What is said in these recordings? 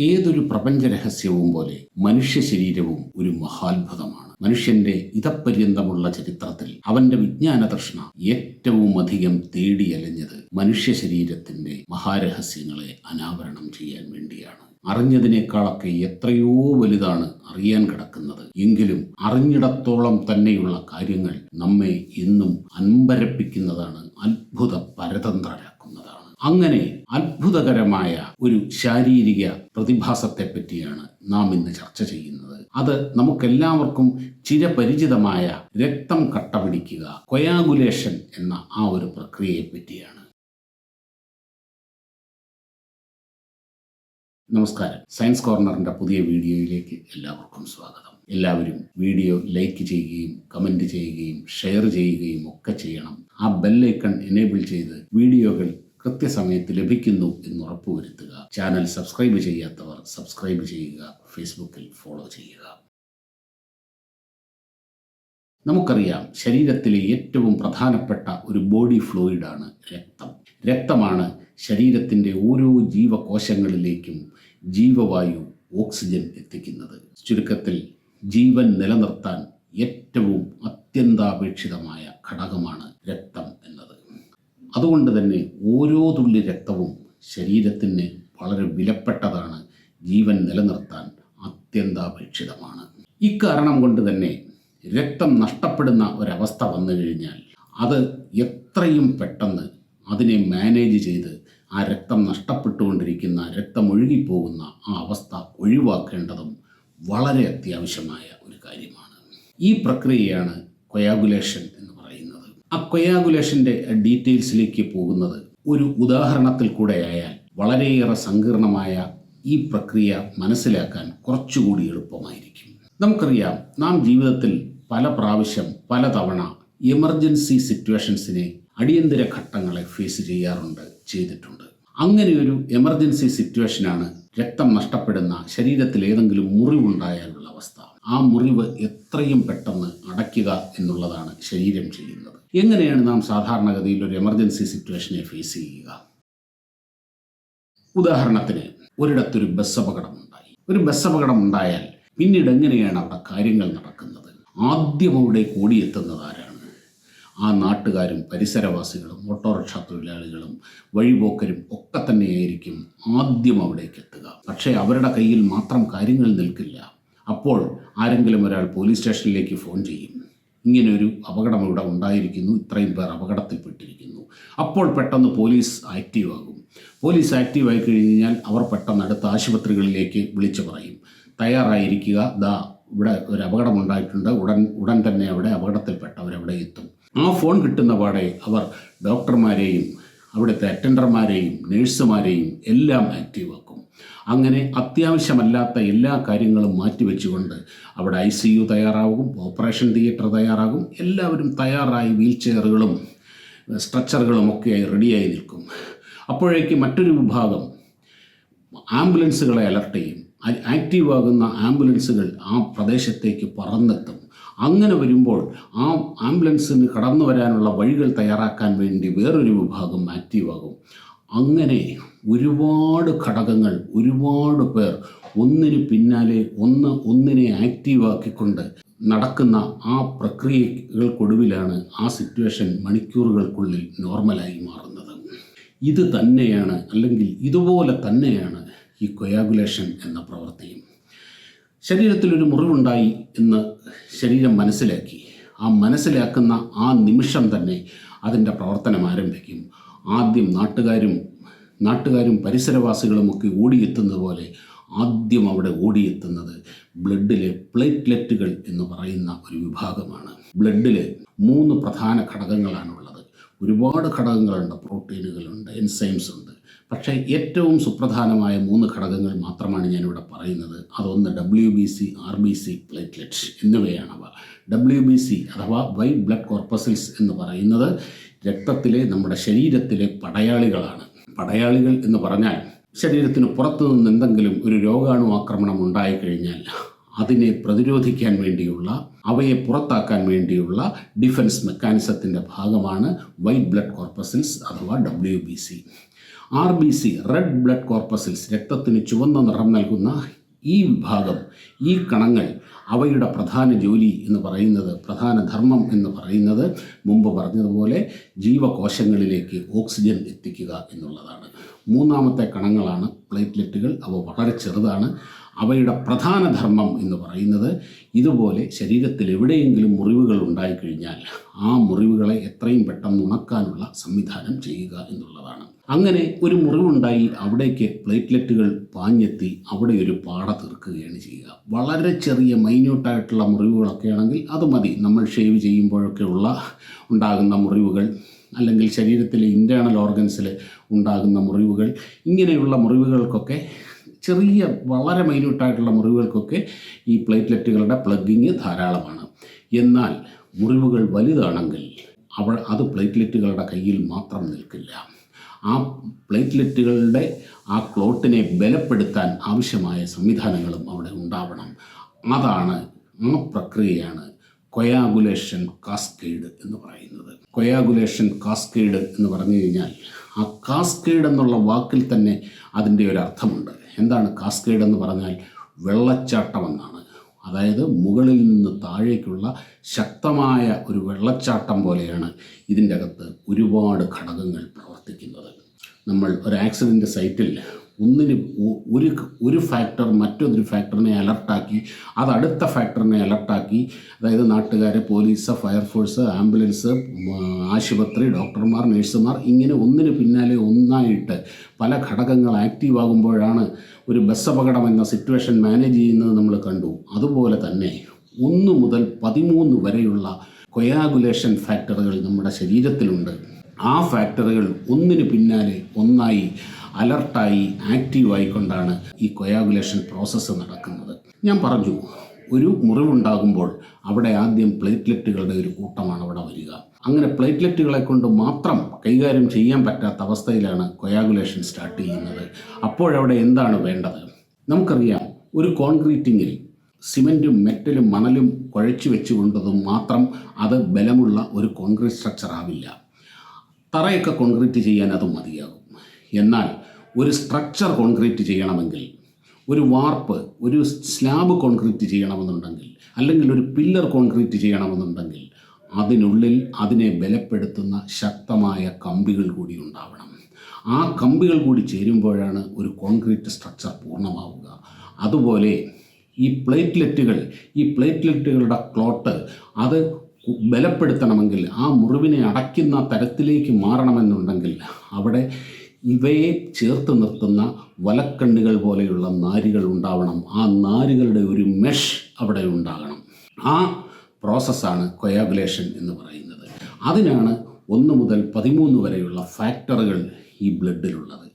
ഏതൊരു പ്രപഞ്ച രഹസ്യവും പോലെ മനുഷ്യ ശരീരവും ഒരു മഹാത്ഭുതമാണ്. മനുഷ്യന്റെ ഇതപര്യന്തമുള്ള ചരിത്രത്തിൽ അവന്റെ വിജ്ഞാന തൃഷ്ണ ഏറ്റവും അധികം തേടിയലഞ്ഞത് മനുഷ്യ ശരീരത്തിന്റെ മഹാരഹസ്യങ്ങളെ അനാവരണം ചെയ്യാൻ വേണ്ടിയാണ്. അറിഞ്ഞതിനേക്കാളൊക്കെ എത്രയോ വലുതാണ് അറിയാൻ കിടക്കുന്നത്. എങ്കിലും അറിഞ്ഞിടത്തോളം തന്നെയുള്ള കാര്യങ്ങൾ നമ്മെ എന്നും അൻപരപ്പിക്കുന്നതാണ് അത്ഭുത പരതന്ത്രരാക്കുന്നതാണ് അങ്ങനെ അത്ഭുതകരമായ ഒരു ശാരീരിക പ്രതിഭാസത്തെ പറ്റിയാണ് നാം ഇന്ന് ചർച്ച ചെയ്യുന്നത്. അത് നമുക്കെല്ലാവർക്കും ചിരപരിചിതമായ രക്തം കട്ടപിടിക്കുക കൊയാഗുലേഷൻ എന്ന ആ ഒരു പ്രക്രിയയെ പറ്റിയാണ് നമസ്കാരം. സയൻസ് കോർണറിന്റെ പുതിയ വീഡിയോയിലേക്ക് എല്ലാവർക്കും സ്വാഗതം. എല്ലാവരും വീഡിയോ ലൈക്ക് ചെയ്യുകയും കമന്റ് ചെയ്യുകയും ഷെയർ ചെയ്യുകയും ഒക്കെ ചെയ്യണം. ആ ബെല്ലൈക്കൺ എനേബിൾ ചെയ്ത് വീഡിയോകൾ കൃത്യസമയത്ത് ലഭിക്കുന്നു എന്ന് ഉറപ്പുവരുത്തുക. ചാനൽ സബ്സ്ക്രൈബ് ചെയ്യാത്തവർ സബ്സ്ക്രൈബ് ചെയ്യുക. ഫേസ്ബുക്കിൽ ഫോളോ ചെയ്യുക. നമുക്കറിയാം ശരീരത്തിലെ ഏറ്റവും പ്രധാനപ്പെട്ട ഒരു ബോഡി ഫ്ലൂയിഡാണ് രക്തം. രക്തമാണ് ശരീരത്തിന്റെ ഓരോ ജീവകോശങ്ങളിലേക്കും ജീവവായു ഓക്സിജൻ എത്തിക്കുന്നത്. ചുരുക്കത്തിൽ ജീവൻ നിലനിർത്താൻ ഏറ്റവും അത്യന്താപേക്ഷിതമായ ഘടകമാണ് രക്തം. അതുകൊണ്ട് തന്നെ ഓരോ തുള്ളി രക്തവും ശരീരത്തിന് വളരെ വിലപ്പെട്ടതാണ്. ജീവൻ നിലനിർത്താൻ അത്യന്താപേക്ഷിതമാണ്. ഇക്കാരണം കൊണ്ട് തന്നെ രക്തം നഷ്ടപ്പെടുന്ന ഒരവസ്ഥ വന്നു കഴിഞ്ഞാൽ അത് എത്രയും പെട്ടെന്ന് അതിനെ മാനേജ് ചെയ്ത് ആ രക്തം നഷ്ടപ്പെട്ടുകൊണ്ടിരിക്കുന്ന രക്തം ഒഴുകിപ്പോകുന്ന ആ അവസ്ഥ ഒഴിവാക്കേണ്ടതും വളരെ അത്യാവശ്യമായ ഒരു കാര്യമാണ്. ഈ പ്രക്രിയയാണ് കൊയാഗുലേഷൻ എന്ന് ആ കൊയാഗുലേഷന്റെ ഡീറ്റെയിൽസിലേക്ക് പോകുന്നത് ഒരു ഉദാഹരണത്തിൽ കൂടെ ആയാൽ വളരെയേറെ സങ്കീർണമായ ഈ പ്രക്രിയ മനസ്സിലാക്കാൻ കുറച്ചുകൂടി എളുപ്പമായിരിക്കും. നമുക്കറിയാം നാം ജീവിതത്തിൽ പല പ്രാവശ്യം പലതവണ എമർജൻസി സിറ്റുവേഷൻസിനെ അടിയന്തര ഘട്ടങ്ങളെ ഫേസ് ചെയ്യാറുണ്ട് ചെയ്തിട്ടുണ്ട്. അങ്ങനെ ഒരു എമർജൻസി സിറ്റുവേഷനാണ് രക്തം നഷ്ടപ്പെടുന്ന ശരീരത്തിൽ ഏതെങ്കിലും മുറിവുണ്ടായാലുള്ള അവസ്ഥ. ആ മുറിവ് എത്രയും പെട്ടെന്ന് അടയ്ക്കുക എന്നുള്ളതാണ് ശരീരം ചെയ്യുന്നത്. എങ്ങനെയാണ് നാം സാധാരണഗതിയിൽ ഒരു എമർജൻസി സിറ്റുവേഷനെ ഫേസ് ചെയ്യുക? ഉദാഹരണത്തിന് ഒരിടത്തൊരു ബസ് അപകടമുണ്ടായി ഒരു ബസ് അപകടം ഉണ്ടായാൽ പിന്നീട് എങ്ങനെയാണ് അവിടെ കാര്യങ്ങൾ നടക്കുന്നത്? ആദ്യം അവിടെ കൂടിയെത്തുന്നത് ആരാണ്? ആ നാട്ടുകാരും പരിസരവാസികളും ഓട്ടോറിക്ഷ തൊഴിലാളികളും വഴിപോക്കരും ഒക്കെ തന്നെയായിരിക്കും ആദ്യം അവിടേക്ക് എത്തുക. പക്ഷേ അവരുടെ കയ്യിൽ മാത്രം കാര്യങ്ങൾ നിൽക്കില്ല. അപ്പോൾ ആരെങ്കിലും ഒരാൾ പോലീസ് സ്റ്റേഷനിലേക്ക് ഫോൺ ചെയ്യും. ഇങ്ങനെ ഒരു അപകടം ഇവിടെ ഉണ്ടായിരിക്കുന്നു. ഇത്രയും പേർ അപകടത്തിൽപ്പെട്ടിരിക്കുന്നു. അപ്പോൾ പെട്ടെന്ന് പോലീസ് ആക്റ്റീവ് ആകും പോലീസ് ആക്റ്റീവ് ആയി കഴിഞ്ഞാൽ അവർ പെട്ടെന്ന് അടുത്ത ആശുപത്രികളിലേക്ക് വിളിച്ചു പറയും. തയ്യാറായിരിക്കുക. ദാ ഇവിടെ ഒരു അപകടം ഉണ്ടായിട്ടുണ്ട്. ഉടൻ ഉടൻ തന്നെ അവിടെ അപകടത്തിൽപ്പെട്ടവരവിടെ എത്തും. ആ ഫോൺ കിട്ടുന്ന പാടെ അവർ ഡോക്ടർമാരെയും അവിടുത്തെ അറ്റൻഡർമാരെയും നേഴ്സുമാരെയും എല്ലാം ആക്റ്റീവ് ആക്കും. അങ്ങനെ അത്യാവശ്യമല്ലാത്ത എല്ലാ കാര്യങ്ങളും മാറ്റിവെച്ചുകൊണ്ട് അവിടെ ഐ സി യു തയ്യാറാകും ഓപ്പറേഷൻ തിയേറ്റർ തയ്യാറാകും എല്ലാവരും തയ്യാറായി വീൽ ചെയറുകളും സ്ട്രക്ചറുകളും ഒക്കെയായി റെഡിയായി നിൽക്കും. അപ്പോഴേക്ക് മറ്റൊരു വിഭാഗം ആംബുലൻസുകളെ അലർട്ട് ചെയ്യും. ആക്റ്റീവ് ആകുന്ന ആംബുലൻസുകൾ ആ പ്രദേശത്തേക്ക് പറന്നെത്തും. അങ്ങനെ വരുമ്പോൾ ആ ആംബുലൻസിന് കടന്നു വരാനുള്ള വഴികൾ തയ്യാറാക്കാൻ വേണ്ടി വേറൊരു വിഭാഗം ആക്റ്റീവാകും അങ്ങനെ ഒരുപാട് ഘടകങ്ങൾ ഒരുപാട് പേർ ഒന്നിന് പിന്നാലെ ഒന്ന് ഒന്നിനെ ആക്റ്റീവാക്കിക്കൊണ്ട് നടക്കുന്ന ആ പ്രക്രിയകൾക്കൊടുവിലാണ് ആ സിറ്റുവേഷൻ മണിക്കൂറുകൾക്കുള്ളിൽ നോർമലായി മാറുന്നത്. ഇത് തന്നെയാണ് അല്ലെങ്കിൽ ഇതുപോലെ തന്നെയാണ് ഈ കൊയാഗുലേഷൻ എന്ന പ്രവൃത്തിയും. ശരീരത്തിലൊരു മുറിവുണ്ടായി എന്ന് ശരീരം മനസ്സിലാക്കി. ആ മനസ്സിലാക്കുന്ന ആ നിമിഷം തന്നെ അതിന്റെ പ്രവർത്തനം ആരംഭിക്കും. ആദ്യം നാട്ടുകാരും നാട്ടുകാരും പരിസരവാസികളുമൊക്കെ ഓടിയെത്തുന്നത് പോലെ ആദ്യം അവിടെ ഓടിയെത്തുന്നത് ബ്ലഡിലെ പ്ലേറ്റ്ലെറ്റുകൾ എന്ന് പറയുന്ന ഒരു വിഭാഗമാണ്. ബ്ലഡിലെ മൂന്ന് പ്രധാന ഘടകങ്ങളാണുള്ളത്. ഒരുപാട് ഘടകങ്ങളുണ്ട് പ്രോട്ടീനുകളുണ്ട് എൻസൈംസ് ഉണ്ട് പക്ഷേ ഏറ്റവും സുപ്രധാനമായ മൂന്ന് ഘടകങ്ങൾ മാത്രമാണ് ഞാനിവിടെ പറയുന്നത്. അതൊന്ന് W B C R B C platelets എന്നിവയാണവ. W B C അഥവാ വൈറ്റ് ബ്ലഡ് കോർപ്പസിൽസ് എന്ന് പറയുന്നത് രക്തത്തിലെ നമ്മുടെ ശരീരത്തിലെ പടയാളികളാണ്. പടയാളികൾ എന്ന് പറഞ്ഞാൽ ശരീരത്തിന് പുറത്തു നിന്ന് എന്തെങ്കിലും ഒരു രോഗാണു ആക്രമണം ഉണ്ടായിക്കഴിഞ്ഞാൽ അതിനെ പ്രതിരോധിക്കാൻ വേണ്ടിയുള്ള അവയെ പുറത്താക്കാൻ വേണ്ടിയുള്ള ഡിഫൻസ് മെക്കാനിസത്തിന്റെ ഭാഗമാണ് വൈറ്റ് ബ്ലഡ് കോർപ്പസിൽസ് അഥവാ W B C R B C red blood corpuscles രക്തത്തിന് ചുവന്ന നിറം നൽകുന്ന ഈ വിഭാഗം ഈ കണങ്ങൾ അവയുടെ പ്രധാന ജോലി എന്ന് പറയുന്നത് പ്രധാന ധർമ്മം എന്ന് പറയുന്നത് മുമ്പ് പറഞ്ഞതുപോലെ ജീവകോശങ്ങളിലേക്ക് ഓക്സിജൻ എത്തിക്കുക എന്നുള്ളതാണ്. മൂന്നാമത്തെ കണങ്ങളാണ് പ്ലേറ്റ്ലെറ്റുകൾ. അവ വളരെ ചെറുതാണ്. അവയുടെ പ്രധാന ധർമ്മം എന്ന് പറയുന്നത് ഇതുപോലെ ശരീരത്തിൽ എവിടെയെങ്കിലും മുറിവുകൾ ഉണ്ടായിക്കഴിഞ്ഞാൽ ആ മുറിവുകളെ എത്രയും പെട്ടെന്ന് ഉണക്കാനുള്ള സംവിധാനം ചെയ്യുക എന്നുള്ളതാണ്. അങ്ങനെ ഒരു മുറിവുണ്ടായി അവിടേക്ക് പ്ലേറ്റ്ലെറ്റുകൾ പാഞ്ഞെത്തി അവിടെ ഒരു പാട തീർക്കുകയാണ് ചെയ്യുക. വളരെ ചെറിയ മൈന്യൂട്ടായിട്ടുള്ള മുറിവുകളൊക്കെ ആണെങ്കിൽ അത് മതി. നമ്മൾ ഷേവ് ചെയ്യുമ്പോഴൊക്കെ ഉള്ള ഉണ്ടാകുന്ന മുറിവുകൾ അല്ലെങ്കിൽ ശരീരത്തിലെ ഇന്റേണൽ ഓർഗൻസിൽ ഉണ്ടാകുന്ന മുറിവുകൾ ഇങ്ങനെയുള്ള മുറിവുകൾക്കൊക്കെ ചെറിയ വളരെ മൈന്യൂട്ടായിട്ടുള്ള മുറിവുകൾക്കൊക്കെ ഈ പ്ലേറ്റ്ലെറ്റുകളുടെ പ്ലഗിങ് ധാരാളമാണ്. എന്നാൽ മുറിവുകൾ വലുതാണെങ്കിൽ അവൾ അത് പ്ലേറ്റ്ലെറ്റുകളുടെ കയ്യിൽ മാത്രം നിൽക്കില്ല. ആ പ്ലേറ്റ്ലെറ്റുകളുടെ ആ ക്ലോട്ടിനെ ബലപ്പെടുത്താൻ ആവശ്യമായ സംവിധാനങ്ങളും അവിടെ ഉണ്ടാവണം. അതാണ് ആ പ്രക്രിയയാണ് കൊയാഗുലേഷൻ കാസ്കേഡ് എന്ന് പറയുന്നത്. കൊയാഗുലേഷൻ കാസ്കേഡ് എന്ന് പറഞ്ഞു കഴിഞ്ഞാൽ ആ കാസ്കേഡ് എന്നുള്ള വാക്കിൽ തന്നെ അതിന്റെ ഒരു അർത്ഥമുണ്ട്. എന്താണ് കാസ്കേഡ് എന്ന് പറഞ്ഞാൽ വെള്ളച്ചാട്ടം എന്നാണ് അതായത് മുകളിൽ നിന്ന് താഴേക്കുള്ള ശക്തമായ ഒരു വെള്ളച്ചാട്ടം പോലെയാണ് ഇതിന്റെ അകത്ത് ഒരുപാട് ഘടകങ്ങൾ പ്രവർത്തിക്കുന്നത്. നമ്മൾ ഒരു ആക്സിഡന്റ് സൈറ്റിൽ ഒന്നിന് ഒരു ഒരു ഫാക്ടർ മറ്റൊരു ഫാക്ടറിനെ അലർട്ടാക്കി അത് അടുത്ത ഫാക്ടറിനെ അലർട്ടാക്കി അതായത് നാട്ടുകാരെ പോലീസ് ഫയർഫോഴ്സ് ആംബുലൻസ് ആശുപത്രി ഡോക്ടർമാർ നഴ്സുമാർ ഇങ്ങനെ ഒന്നിന് പിന്നാലെ ഒന്നായിട്ട് പല ഘടകങ്ങൾ ആക്റ്റീവ് ആകുമ്പോഴാണ് ഒരു ബസ് അപകടം എന്ന സിറ്റുവേഷൻ മാനേജ് ചെയ്യുന്നത് നമ്മൾ കണ്ടു. അതുപോലെ തന്നെ ഒന്ന് മുതൽ പതിമൂന്ന് വരെയുള്ള കൊയാഗുലേഷൻ ഫാക്ടറുകൾ നമ്മുടെ ശരീരത്തിലുണ്ട്. ആ ഫാക്ടറുകൾ ഒന്നിന് പിന്നാലെ ഒന്നായി അലർട്ടായി ആക്റ്റീവായിക്കൊണ്ടാണ് ഈ കൊയാഗുലേഷൻ പ്രോസസ്സ് നടക്കുന്നത്. ഞാൻ പറഞ്ഞു ഒരു മുറിവുണ്ടാകുമ്പോൾ അവിടെ ആദ്യം പ്ലേറ്റ്ലെറ്റുകളുടെ ഒരു കൂട്ടമാണ് അവിടെ വരിക. അങ്ങനെ പ്ലേറ്റ്ലെറ്റുകളെ കൊണ്ട് മാത്രം കൈകാര്യം ചെയ്യാൻ പറ്റാത്ത അവസ്ഥയിലാണ് കൊയാഗുലേഷൻ സ്റ്റാർട്ട് ചെയ്യുന്നത്. അപ്പോഴവിടെ എന്താണ് വേണ്ടത്? നമുക്കറിയാം ഒരു കോൺക്രീറ്റിങ്ങിൽ സിമെന്റും മെറ്റലും മണലും കുഴച്ചു വെച്ചുകൊണ്ടതും മാത്രം അത് ബലമുള്ള ഒരു കോൺക്രീറ്റ് സ്ട്രക്ചർ ആവില്ല തറയൊക്കെ കോൺക്രീറ്റ് ചെയ്യാൻ അത് മതിയാകും. എന്നാൽ ഒരു സ്ട്രക്ചർ കോൺക്രീറ്റ് ചെയ്യണമെങ്കിൽ ഒരു വാർപ്പ് ഒരു സ്ലാബ് കോൺക്രീറ്റ് ചെയ്യണമെന്നുണ്ടെങ്കിൽ അല്ലെങ്കിൽ ഒരു പില്ലർ കോൺക്രീറ്റ് ചെയ്യണമെന്നുണ്ടെങ്കിൽ അതിനുള്ളിൽ അതിനെ ബലപ്പെടുത്തുന്ന ശക്തമായ കമ്പികൾ കൂടി ഉണ്ടാവണം. ആ കമ്പികൾ കൂടി ചേരുമ്പോഴാണ് ഒരു കോൺക്രീറ്റ് സ്ട്രക്ചർ പൂർണമാവുക. അതുപോലെ ഈ പ്ലേറ്റ്ലെറ്റുകൾ ഈ പ്ലേറ്റ്ലെറ്റുകളുടെ ക്ലോട്ട് അത് ബലപ്പെടുത്തണമെങ്കിൽ ആ മുറിവിനെ അടയ്ക്കുന്ന തരത്തിലേക്ക് മാറണമെന്നുണ്ടെങ്കിൽ അവിടെ ഇവയെ ചേർത്ത് നിർത്തുന്ന വലക്കണ്ണുകൾ പോലെയുള്ള നാരുകൾ ഉണ്ടാവണം. ആ നാരുകളുടെ ഒരു മെഷ് അവിടെ ഉണ്ടാകണം. ആ പ്രോസസ്സാണ് കൊയാഗുലേഷൻ എന്ന് പറയുന്നത്. അതിനാണ് ഒന്ന് മുതൽ പതിമൂന്ന് വരെയുള്ള ഫാക്ടറുകൾ ഈ ബ്ലഡിലുള്ളത്.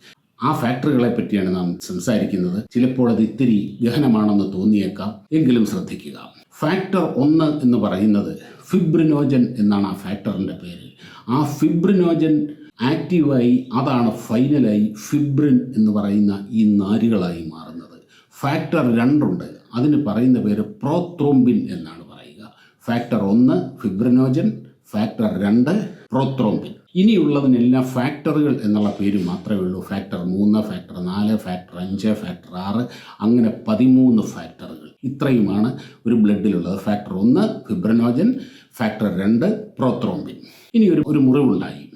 ആ ഫാക്ടറികളെ പറ്റിയാണ് നാം സംസാരിക്കുന്നത്. ചിലപ്പോൾ അത് ഇത്തിരി ഗഹനമാണെന്ന് തോന്നിയേക്കാം. എങ്കിലും ശ്രദ്ധിക്കുക. ഫാക്ടർ ഒന്ന് എന്ന് പറയുന്നത് ഫിബ്രിനോജൻ എന്നാണ് ആ ഫാക്ടറിന്റെ പേര്. ആ ഫിബ്രിനോജൻ ആക്റ്റീവായി അതാണ് ഫൈനലായി ഫിബ്രിൻ എന്ന് പറയുന്ന ഈ നാരുകളായി മാറുന്നത്. ഫാക്ടർ രണ്ടുണ്ട്. അതിന് പറയുന്ന പേര് പ്രോത്രോംബിൻ എന്നാണ് പറയുക. ഫാക്ടർ ഒന്ന് ഫിബ്രിനോജൻ ഫാക്ടർ രണ്ട് പ്രോത്രോംബിൻ. ഇനിയുള്ളതിനെല്ലാം ഫാക്ടറുകൾ എന്നുള്ള പേര് മാത്രമേ ഉള്ളൂ. ഫാക്ടർ മൂന്ന് ഫാക്ടർ നാല് ഫാക്ടർ അഞ്ച് ഫാക്ടർ ആറ് അങ്ങനെ പതിമൂന്ന് ഫാക്ടറുകൾ. ഇത്രയുമാണ് ഒരു ബ്ലഡിലുള്ളത്. ഫാക്ടർ ഒന്ന് ഫിബ്രനോജൻ ഫാക്ടർ രണ്ട് പ്രോത്രോംബിൻ. ഇനി ഒരു ഒരു മുറിവുണ്ടായി.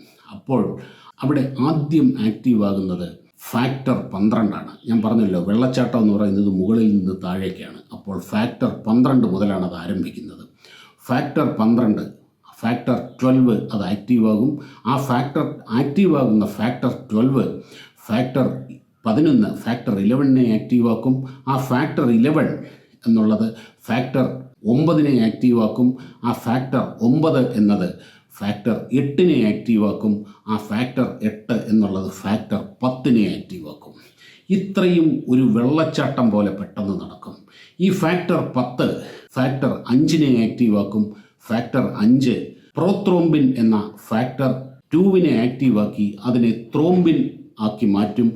അപ്പോൾ അവിടെ ആദ്യം ആക്റ്റീവ് ആകുന്നത് ഫാക്ടർ പന്ത്രണ്ടാണ്. ഞാൻ പറഞ്ഞല്ലോ വെള്ളച്ചാട്ടം എന്ന് പറയുന്നത് മുകളിൽ നിന്ന് താഴേക്കാണ്. അപ്പോൾ ഫാക്ടർ പന്ത്രണ്ട് മുതലാണ് അത് ആരംഭിക്കുന്നത്. ഫാക്ടർ പന്ത്രണ്ട് ഫാക്ടർ ട്വൽവ് അത് ആക്റ്റീവ് ആകും. ആ ഫാക്ടർ ആക്റ്റീവ് ആകുന്ന ഫാക്ടർ ട്വൽവ് ഫാക്ടർ പതിനൊന്ന് ഫാക്ടർ ഇലവനെ ആക്റ്റീവ് ആക്കും. ആ ഫാക്ടർ ഇലവൻ എന്നുള്ളത് ഫാക്ടർ ഒമ്പതിനെ ആക്റ്റീവ് ആക്കും. ആ ഫാക്ടർ ഒമ്പത് എന്നത് ഫാക്ടർ എട്ടിനെ ആക്റ്റീവാക്കും ആ ഫാക്ടർ എട്ട് എന്നുള്ളത് ഫാക്ടർ പത്തിനെ ആക്റ്റീവാക്കും ഇത്രയും ഒരു വെള്ളച്ചാട്ടം പോലെ പെട്ടെന്ന് നടക്കും. ഈ ഫാക്ടർ പത്ത് ഫാക്ടർ അഞ്ചിനെ ആക്റ്റീവാക്കും ഫാക്ടർ അഞ്ച് പ്രോത്രോംബിൻ എന്ന ഫാക്ടർ ടൂവിനെ ആക്റ്റീവാക്കി അതിനെ ത്രോംബിൻ ആക്കി മാറ്റും.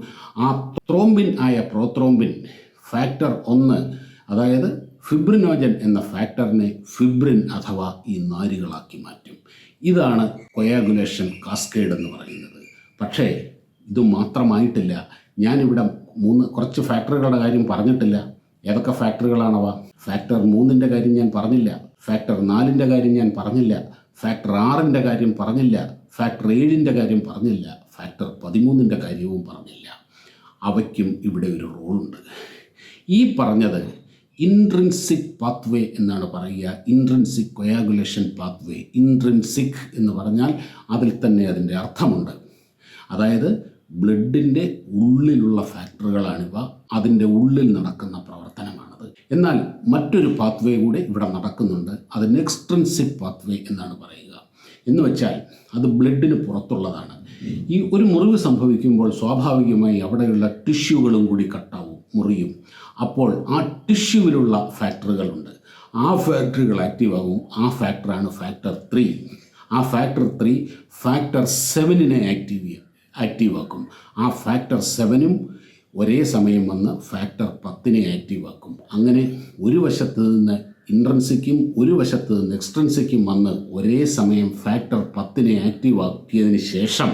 ആ ത്രോംബിൻ ആയ പ്രോത്രോംബിൻ ഫാക്ടർ ഒന്ന് അതായത് ഫിബ്രിനോജൻ എന്ന ഫാക്ടറിനെ ഫിബ്രിൻ അഥവാ ഈ നാരുകളാക്കി മാറ്റും. ഇതാണ് കൊയാഗുലേഷൻ കാസ്കേഡ് എന്ന് പറയുന്നത്. പക്ഷേ ഇത് മാത്രമായിട്ടില്ല. ഞാനിവിടെ മൂന്ന് കുറച്ച് ഫാക്ടറികളുടെ കാര്യം പറഞ്ഞിട്ടില്ല. ഏതൊക്കെ ഫാക്ടറികളാണവ? ഫാക്ടർ മൂന്നിന്റെ കാര്യം ഞാൻ പറഞ്ഞില്ല. ഫാക്ടർ നാലിന്റെ കാര്യം ഞാൻ പറഞ്ഞില്ല. ഫാക്ടർ ആറിന്റെ കാര്യം പറഞ്ഞില്ല. ഫാക്ടർ ഏഴിന്റെ കാര്യം പറഞ്ഞില്ല. ഫാക്ടർ പതിമൂന്നിന്റെ കാര്യവും പറഞ്ഞില്ല. അവയ്ക്കും ഇവിടെ ഒരു റോളുണ്ട്. ഈ പറഞ്ഞത് ഇൻട്രിൻസിക് പാത്വേ എന്നാണ് പറയുക. ഇൻട്രിൻസിക് കൊയാഗുലേഷൻ പാത്വേ ഇൻട്രിൻസിക് എന്ന് പറഞ്ഞാൽ അതിൽ തന്നെ അതിന്റെ അർത്ഥമുണ്ട്. അതായത് ബ്ലഡിന്റെ ഉള്ളിലുള്ള ഫാക്ടറുകളാണിവ അതിന്റെ ഉള്ളിൽ നടക്കുന്ന പ്രവർത്തനമാണത്. എന്നാൽ മറ്റൊരു പാത്വേ കൂടെ ഇവിടെ നടക്കുന്നുണ്ട്. അതിന് എക്സ്ട്രൻസിക് പാത്വേ എന്നാണ് പറയുക. എന്ന് വെച്ചാൽ അത് ബ്ലഡിന് പുറത്തുള്ളതാണ്. ഈ ഒരു മുറിവ് സംഭവിക്കുമ്പോൾ സ്വാഭാവികമായി അവിടെയുള്ള ടിഷ്യൂകളും കൂടി കട്ടാവും മുറിയും. അപ്പോൾ ആ ടിഷ്യൂവിലുള്ള ഫാക്ടറുകളുണ്ട്. ആ ഫാക്ടറികൾ ആക്റ്റീവ് ആകും ആ ഫാക്ടറാണ് ഫാക്ടർ ത്രീ. ആ ഫാക്ടർ ത്രീ ഫാക്ടർ സെവനിനെ ആക്റ്റീവ് ആക്റ്റീവ് ആക്കും ആ ഫാക്ടർ സെവനും ഒരേ സമയം വന്ന് ഫാക്ടർ പത്തിനെ ആക്റ്റീവ് ആക്കും അങ്ങനെ ഒരു വശത്ത് നിന്ന് ഇൻട്രൻസിക്കും ഒരു വശത്ത് നിന്ന് എക്സ്ട്രൻസിക്കും വന്ന് ഒരേ സമയം ഫാക്ടർ പത്തിനെ ആക്റ്റീവ് ആക്കിയതിന് ശേഷം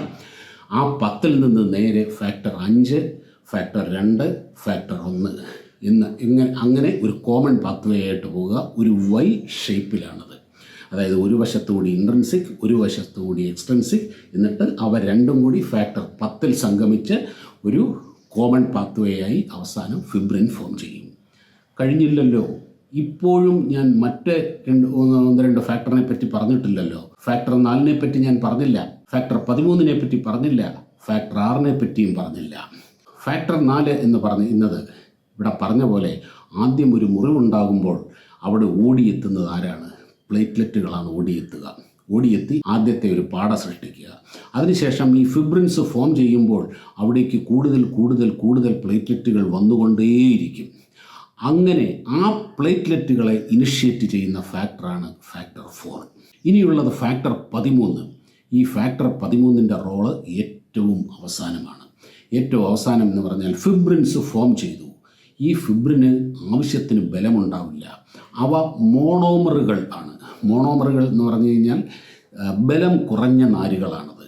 ആ പത്തിൽ നിന്ന് നേരെ ഫാക്ടർ അഞ്ച് ഫാക്ടർ രണ്ട് ഫാക്ടർ ഒന്ന്. എന്ന് ഇങ്ങനെ അങ്ങനെ ഒരു കോമൺ പാത്വേ ആയിട്ട് പോവുക ഒരു വൈ ഷേപ്പിലാണത് അതായത് ഒരു വശത്തുകൂടി ഇൻട്രൻസിക് ഒരു വശത്തുകൂടി എക്സ്ട്രൻസിക് എന്നിട്ട് അവ രണ്ടും കൂടി ഫാക്ടർ പത്തിൽ സംഗമിച്ച് ഒരു കോമൺ പാത്വേ ആയി അവസാനം ഫിബ്രിൻ ഫോം ചെയ്യും. കഴിഞ്ഞില്ലല്ലോ. ഇപ്പോഴും ഞാൻ മറ്റ് രണ്ട് ഒന്ന് രണ്ട് ഫാക്ടറിനെ പറ്റി പറഞ്ഞിട്ടില്ലല്ലോ. ഫാക്ടർ നാലിനെ പറ്റി ഞാൻ പറഞ്ഞില്ല. ഫാക്ടർ പതിമൂന്നിനെ പറ്റി പറഞ്ഞില്ല. ഫാക്ടർ ആറിനെ പറ്റിയും പറഞ്ഞില്ല. ഫാക്ടർ നാല് എന്ന് പറഞ്ഞ് ഇന്നത് ഇവിടെ പറഞ്ഞ പോലെ ആദ്യം ഒരു മുറിവുണ്ടാകുമ്പോൾ അവിടെ ഓടിയെത്തുന്നത് ആരാണ്? പ്ലേറ്റ്ലെറ്റുകളാണ് ഓടിയെത്തുക. ഓടിയെത്തി ആദ്യത്തെ ഒരു പാട സൃഷ്ടിക്കുക. അതിനുശേഷം ഈ ഫിബ്രിൻസ് ഫോം ചെയ്യുമ്പോൾ അവിടേക്ക് കൂടുതൽ കൂടുതൽ കൂടുതൽ പ്ലേറ്റ്ലെറ്റുകൾ വന്നുകൊണ്ടേയിരിക്കും. അങ്ങനെ ആ പ്ലേറ്റ്ലെറ്റുകളെ ഇനിഷ്യേറ്റ് ചെയ്യുന്ന ഫാക്ടറാണ് ഫാക്ടർ ഫോർ. ഇനിയുള്ളത് ഫാക്ടർ പതിമൂന്ന്. ഈ ഫാക്ടർ പതിമൂന്നിന്റെ റോൾ ഏറ്റവും അവസാനമാണ്. ഏറ്റവും അവസാനം എന്ന് പറഞ്ഞാൽ ഫിബ്രിൻസ് ഫോം ചെയ്തു. ഈ ഫിബ്രിന് ആവശ്യത്തിന് ബലമുണ്ടാവില്ല. അവ മോണോമറുകൾ ആണ്. മോണോമറുകൾ എന്ന് പറഞ്ഞു കഴിഞ്ഞാൽ ബലം കുറഞ്ഞ നാരുകളാണത്.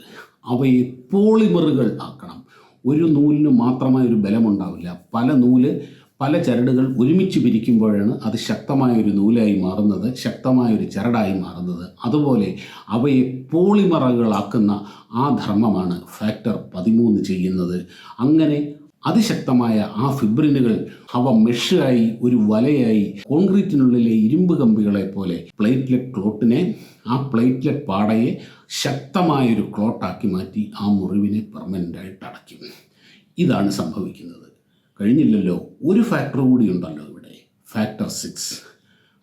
അവയെ പോളിമറുകൾ ആക്കണം. ഒരു നൂലിന് മാത്രമായ ഒരു ബലമുണ്ടാവില്ല. പല നൂൽ പല ചരടുകൾ ഒരുമിച്ച് പിരിക്കുമ്പോഴാണ് അത് ശക്തമായ ഒരു നൂലായി മാറുന്നത് ശക്തമായ ഒരു ചരടായി മാറുന്നത്. അതുപോലെ അവയെ പോളിമറകളാക്കുന്ന ആ ധർമ്മമാണ് ഫാക്ടർ പതിമൂന്ന് ചെയ്യുന്നത്. അങ്ങനെ അതിശക്തമായ ആ ഫിബ്രിനുകൾ അവ മെഷായി ഒരു വലയായി കോൺക്രീറ്റിനുള്ളിലെ ഇരുമ്പ് കമ്പികളെ പോലെ പ്ലേറ്റ്ലെറ്റ് ക്ലോട്ടിനെ ആ പ്ലേറ്റ്ലെറ്റ് പാടയെ ശക്തമായൊരു ക്ലോട്ടാക്കി മാറ്റി ആ മുറിവിനെ പെർമനന്റായിട്ട് അടയ്ക്കും. ഇതാണ് സംഭവിക്കുന്നത്. കഴിഞ്ഞില്ലല്ലോ ഒരു ഫാക്ടർ കൂടി ഉണ്ടല്ലോ ഇവിടെ ഫാക്ടർ സിക്സ്.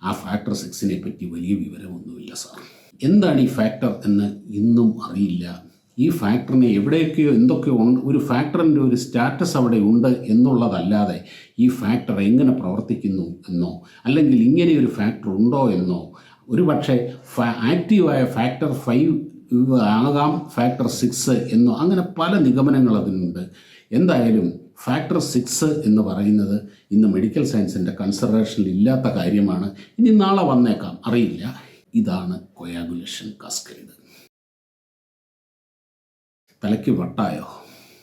ആ ഫാക്ടർ സിക്സിനെ പറ്റി വലിയ വിവരമൊന്നുമില്ല സാർ. എന്താണ് ഈ ഫാക്ടർ എന്ന് ഇന്നും അറിയില്ല. ഈ ഫാക്ടറിനെ എവിടെയൊക്കെയോ എന്തൊക്കെയോ ഉണ്ട് ഒരു ഫാക്ടറിന്റെ ഒരു സ്റ്റാറ്റസ് അവിടെ ഉണ്ട് എന്നുള്ളതല്ലാതെ ഈ ഫാക്ടർ എങ്ങനെ പ്രവർത്തിക്കുന്നു എന്നോ അല്ലെങ്കിൽ ഇങ്ങനെ ഒരു ഫാക്ടർ ഉണ്ടോ എന്നോ ഒരു പക്ഷേ ആക്റ്റീവായ ഫാക്ടർ ഫൈവ് ആകാം ഫാക്ടർ സിക്സ് എന്നോ അങ്ങനെ പല നിഗമനങ്ങൾ അതിനുണ്ട്. എന്തായാലും ഫാക്ടർ സിക്സ് എന്ന് പറയുന്നത് ഇന്ന് മെഡിക്കൽ സയൻസിന്റെ കൺസിഡറേഷനിൽ ഇല്ലാത്ത കാര്യമാണ്. ഇനി നാളെ വന്നേക്കാം. അറിയില്ല. ഇതാണ് കൊയാഗുലേഷൻ കാസ്കേഡ് തലയ്ക്ക് വട്ടായോ?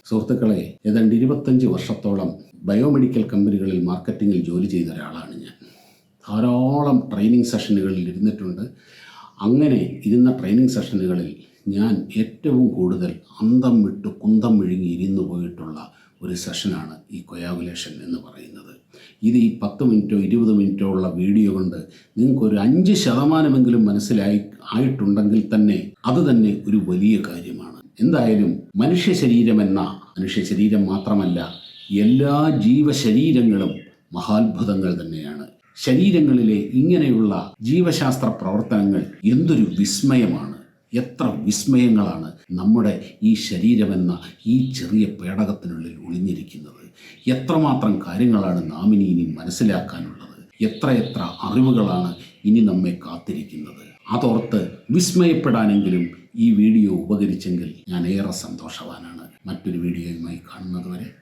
സുഹൃത്തുക്കളെ ഏതാണ്ട് ഇരുപത്തഞ്ച് വർഷത്തോളം ബയോമെഡിക്കൽ കമ്പനികളിൽ മാർക്കറ്റിങ്ങിൽ ജോലി ചെയ്ത ഒരാളാണ് ഞാൻ. ധാരാളം ട്രെയിനിങ് സെഷനുകളിൽ ഇരുന്നിട്ടുണ്ട്. അങ്ങനെ ഇരുന്ന ട്രെയിനിങ് സെഷനുകളിൽ ഞാൻ ഏറ്റവും കൂടുതൽ അന്തം വിട്ട് കുന്തം വിഴുങ്ങി ഇരുന്നു പോയിട്ടുള്ള ഒരു സെഷനാണ് ഈ കൊയാഗുലേഷൻ എന്ന് പറയുന്നത്. ഇത് ഈ പത്ത് മിനിറ്റോ ഇരുപത് മിനിറ്റോ ഉള്ള വീഡിയോ കൊണ്ട് നിങ്ങൾക്കൊരു അഞ്ച് ശതമാനമെങ്കിലും മനസ്സിലായി ആയിട്ടുണ്ടെങ്കിൽ തന്നെ അത് തന്നെ ഒരു വലിയ കാര്യമാണ്. എന്തായാലും മനുഷ്യ ശരീരമെന്ന മനുഷ്യ ശരീരം മാത്രമല്ല എല്ലാ ജീവശരീരങ്ങളും മഹാത്ഭുതങ്ങൾ തന്നെയാണ്. ശരീരങ്ങളിലെ ഇങ്ങനെയുള്ള ജീവശാസ്ത്ര പ്രവർത്തനങ്ങൾ എന്തൊരു വിസ്മയമാണ്. എത്ര വിസ്മയങ്ങളാണ് നമ്മുടെ ഈ ശരീരമെന്ന ഈ ചെറിയ പേടകത്തിനുള്ളിൽ ഒളിഞ്ഞിരിക്കുന്നത്. എത്രമാത്രം കാര്യങ്ങളാണ് നാം ഇനി ഇനി മനസ്സിലാക്കാനുള്ളത്. എത്രയെത്ര അറിവുകളാണ് ഇനി നമ്മെ കാത്തിരിക്കുന്നത്. അതോർത്ത് വിസ്മയപ്പെടാനെങ്കിലും ഈ വീഡിയോ ഉപകരിച്ചെങ്കിൽ ഞാൻ ഏറെ സന്തോഷവാനാണ്. മറ്റൊരു വീഡിയോയുമായി കാണുന്നത് വരെ